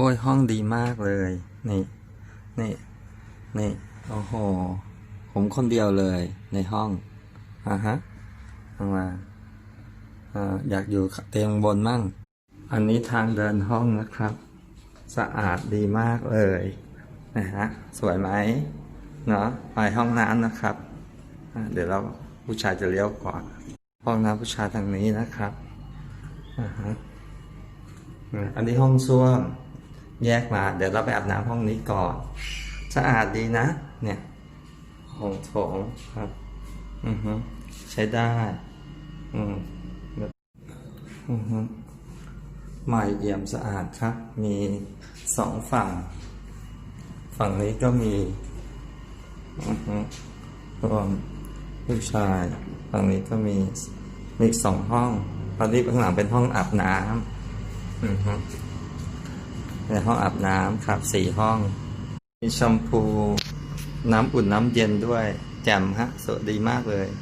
อ้ยห้องดีมากเลย นี่ นี่ นี่ โอ้โห ผมคนเดียวเลยในห้องอ่าฮะลงมาอ่าอยากอยู่เตียงบนมั่ง อันนี้ทางเดินห้องนะครับ สะอาดดีมากเลยนะฮะสวยไหมเนาะไปห้องน้ำนะครับ เดี๋ยวเราผู้ชายจะเลี้ยวก่อนห้องน้ำผู้ชายทางนี้นะครับอ่าฮะอันนี้ห้องส้วม แยกมาเดี๋ยวเราไปอาบน้ำห้องนี้ก่อน สะอาดดีนะ เนี่ยห้องโถงครับ อือฮึใช้ได้ อืมแบบอือฮึใหม่เอี่ยมสะอาดครับ มีสองฝั่ง ฝั่งนี้ก็มี อือฮึรวมผู้ชาย ฝั่งนี้ก็มีมีอีกสองห้องตอนนี้ข้างหลังเป็นห้องอาบน้ำอือฮึ ในห้องอาบน้ำครับสี่ห้อง มีแชมพู น้ำอุ่นน้ำเย็นด้วย แจ่มฮะ สวยดีมากเลย